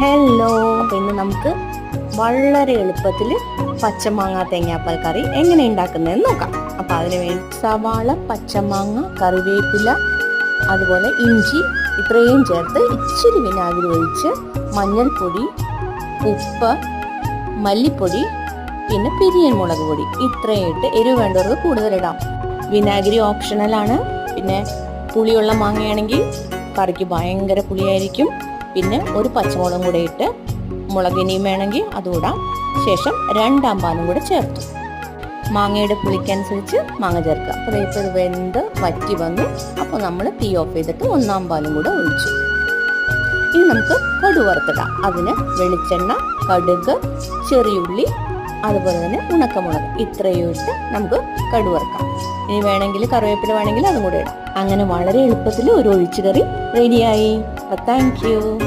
Hello പിന്നെ നമുക്ക് വളരെ എളുപ്പത്തിൽ പച്ചമാങ്ങ തേങ്ങാപ്പാൽ കറി എങ്ങനെ ഉണ്ടാക്കുന്നതെന്ന് നോക്കാം. അപ്പോൾ അതിന് വേണ്ടി സവാള പച്ചമാങ്ങ കറിവേപ്പില അതുപോലെ ഇഞ്ചി ഇത്രയും ചേർത്ത് ഇച്ചിരി വിനാഗിരി ഒഴിച്ച് മഞ്ഞൾപ്പൊടി ഉപ്പ് മല്ലിപ്പൊടി പിന്നെ പിരിയൻ മുളക് പൊടി. ഇത്രയും ഇട്ട് എരിവ് വേണ്ടവർക്ക് കൂടുതലിടാം വിനാഗിരി ഓപ്ഷണലാണ്. പിന്നെ പുളിയുള്ള മാങ്ങയാണെങ്കിൽ കറിക്ക് ഭയങ്കര പുളിയായിരിക്കും. പിന്നെ ഒരു പച്ചമുളകും കൂടെ ഇട്ട് മുളകിനിയും വേണമെങ്കിൽ അതുകൂടാം ശേഷം രണ്ടാം പാലും കൂടെ ചേർത്തു. മാങ്ങയുടെ പുളിക്കനുസരിച്ച് മാങ്ങ ചേർക്കുക. അപ്പോൾ ഇപ്പോൾ ഇത് വെന്ത് വറ്റി വന്നു. അപ്പോൾ നമ്മൾ തീ ഓഫ് ചെയ്തിട്ട് ഒന്നാം പാലും കൂടെ ഒഴിച്ചു. ഇനി നമുക്ക് കടു വറുത്തിടാം. അതിന് വെളിച്ചെണ്ണ കടുക് ചെറിയുള്ളി അതുപോലെ തന്നെ ഉണക്കമുളക്. ഇത്രയും ഇട്ട് നമുക്ക് കടു വറുക്കാം. ഇനി വേണമെങ്കിൽ കറിവേപ്പില വേണമെങ്കിൽ അതും കൂടെ ഇടാം. അങ്ങനെ വളരെ എളുപ്പത്തിൽ ഒരു ഒഴിച്ചുകറി റെഡിയായി താങ്ക് യു